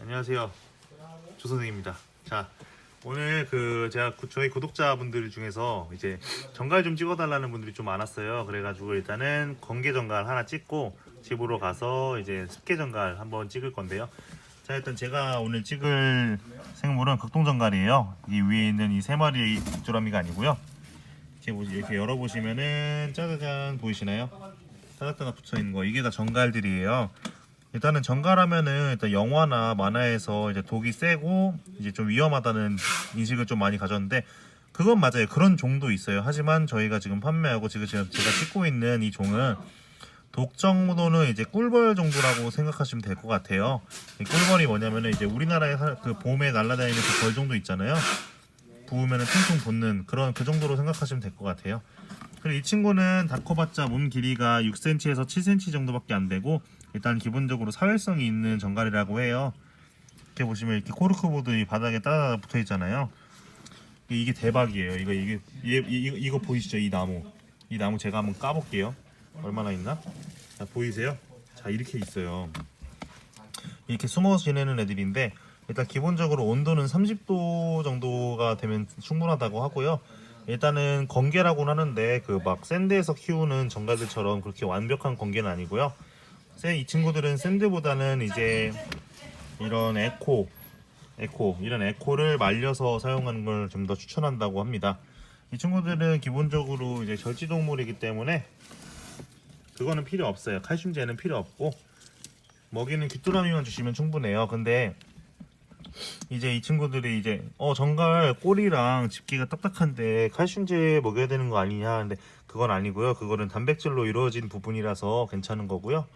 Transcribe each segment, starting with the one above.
안녕하세요. 조선생입니다. 자, 오늘 그 제가 구- 저희 구독자분들 중에서 이제 정갈 좀 찍어달라는 분들이 좀 많았어요. 그래가지고 일단은 건개 정갈 하나 찍고 집으로 가서 이제 습계 정갈 한번 찍을 건데요. 자, 일단 제가 오늘 찍을 생물은 극동 정갈이에요. 이 위에 있는 이 세 마리의 빅조라미가 아니고요. 이렇게, 이렇게 열어보시면은 짜자잔 보이시나요? 따닥따닥 붙어 있는 거 이게 다 정갈들이에요. 일단은 정갈하면은 일단 영화나 만화에서 이제 독이 세고 이제 좀 위험하다는 인식을 좀 많이 가졌는데 그건 맞아요. 그런 종도 있어요. 하지만 저희가 지금 판매하고 지금 제가 찍고 있는 이 종은 독 정도는 이제 꿀벌 정도라고 생각하시면 될 것 같아요. 이 꿀벌이 뭐냐면은 이제 우리나라에 사- 그 봄에 날아다니는 그 벌 정도 있잖아요. 부으면은 퉁퉁 붙는 그런 그 정도로 생각하시면 될 것 같아요. 그리고 이 친구는 다 커봤자 몸 길이가 6cm에서 7cm 정도밖에 안 되고 일단 기본적으로 사회성이 있는 정갈이라고 해요. 이렇게 보시면 이렇게 코르크보드 이 바닥에 따다 붙어 있잖아요. 이게 대박이에요. 이거 이게 이, 이, 이거 보이시죠? 이 나무. 이 나무 제가 한번 까볼게요. 얼마나 있나? 자 보이세요? 자 이렇게 있어요. 이렇게 숨어 지내는 애들인데 일단 기본적으로 온도는 30도 정도가 되면 충분하다고 하고요. 일단은 건개라고는 하는데 그 막 샌드에서 키우는 정갈들처럼 그렇게 완벽한 건개는 아니고요. 샌- 이 친구들은 샌드보다는 이제 이런 에코, 에코 이런 에코를 말려서 사용하는 걸 좀 더 추천한다고 합니다. 이 친구들은 기본적으로 이제 절지동물이기 때문에 그거는 필요 없어요. 칼슘제는 필요 없고 먹이는 귀뚜라미만 주시면 충분해요. 근데 이제 이 친구들이 이제 어 정갈 꼬리랑 집기가 딱딱한데 칼슘제 먹여야 되는 거 아니냐 하는데 그건 아니고요. 그거는 단백질로 이루어진 부분이라서 괜찮은 거고요.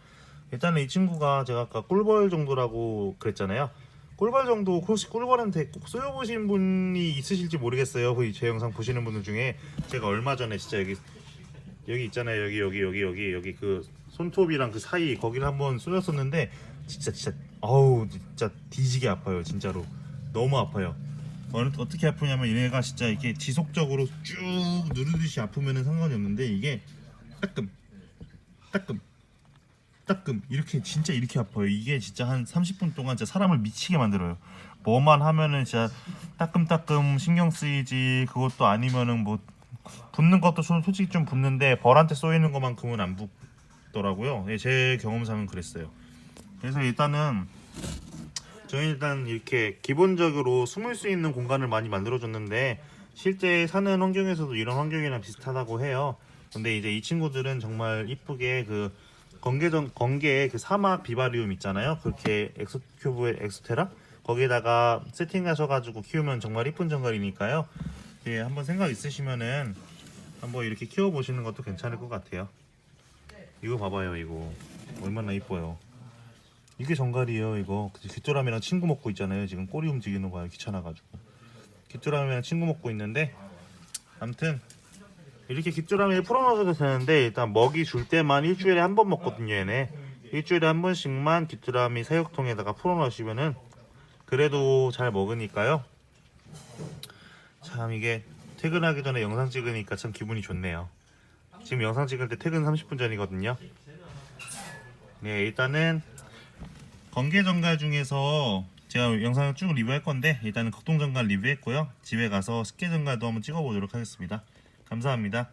일단은 이 친구가 제가 아까 꿀벌 정도라고 그랬잖아요. 꿀벌 정도 혹시 꿀벌한테 꼭 쏘여보신 분이 있으실지 모르겠어요. 그제 영상 보시는 분들 중에 제가 얼마 전에 진짜 여기 여기 있잖아요. 여기 여기 여기 여기 여기 그 손톱이랑 그 사이 거기를 한번 쏘였었는데 진짜 진짜 어우 진짜 뒤지게 아파요. 진짜로 너무 아파요. 어느 어떻게 아프냐면 얘네가 진짜 이렇게 지속적으로 쭉 누르듯이 아프면은 상관이 없는데 이게 따끔 따끔 따끔 이렇게 진짜 이렇게 아파요. 이게 진짜 한 30분 동안 진짜 사람을 미치게 만들어요. 뭐만 하면은 진짜 따끔따끔 신경 쓰이지 그것도 아니면은 뭐 붙는 것도 솔- 솔직히 좀 붙는데 벌한테 쏘이는 것만큼은 안 붙더라고요. 예, 제 경험상은 그랬어요. 그래서 일단은 저희 일단 이렇게 기본적으로 숨을 수 있는 공간을 많이 만들어줬는데 실제 사는 환경에서도 이런 환경이랑 비슷하다고 해요. 근데 이제 이 친구들은 정말 이쁘게 그 건개정 건개의 그 사막 비바리움 있잖아요. 그렇게 엑소큐브의 엑소테라 거기에다가 세팅하셔가지고 키우면 정말 이쁜 정갈이니까요. 예, 한번 생각 있으시면은 한번 이렇게 키워보시는 것도 괜찮을 것 같아요. 이거 봐봐요, 이거 얼마나 이뻐요. 이게 정갈이에요, 이거. 귀뚜라미랑 친구 먹고 있잖아요. 지금 꼬리 움직이는 거야, 귀찮아가지고. 귀뚜라미랑 친구 먹고 있는데, 아무튼 이렇게 귀뚜라미를 풀어넣어도 되는데 일단 먹이 줄 때만 일주일에 한 번 먹거든요, 얘네. 일주일에 한 번씩만 귀뚜라미 사육통에다가 풀어넣으시면은 그래도 잘 먹으니까요. 참 이게 퇴근하기 전에 영상 찍으니까 참 기분이 좋네요. 지금 영상 찍을 때 퇴근 30분 전이거든요. 네, 일단은 건개 정갈 중에서 제가 영상을 쭉 리뷰할 건데 일단은 극동 정갈 리뷰했고요. 집에 가서 정갈도 한번 찍어보도록 하겠습니다. 감사합니다.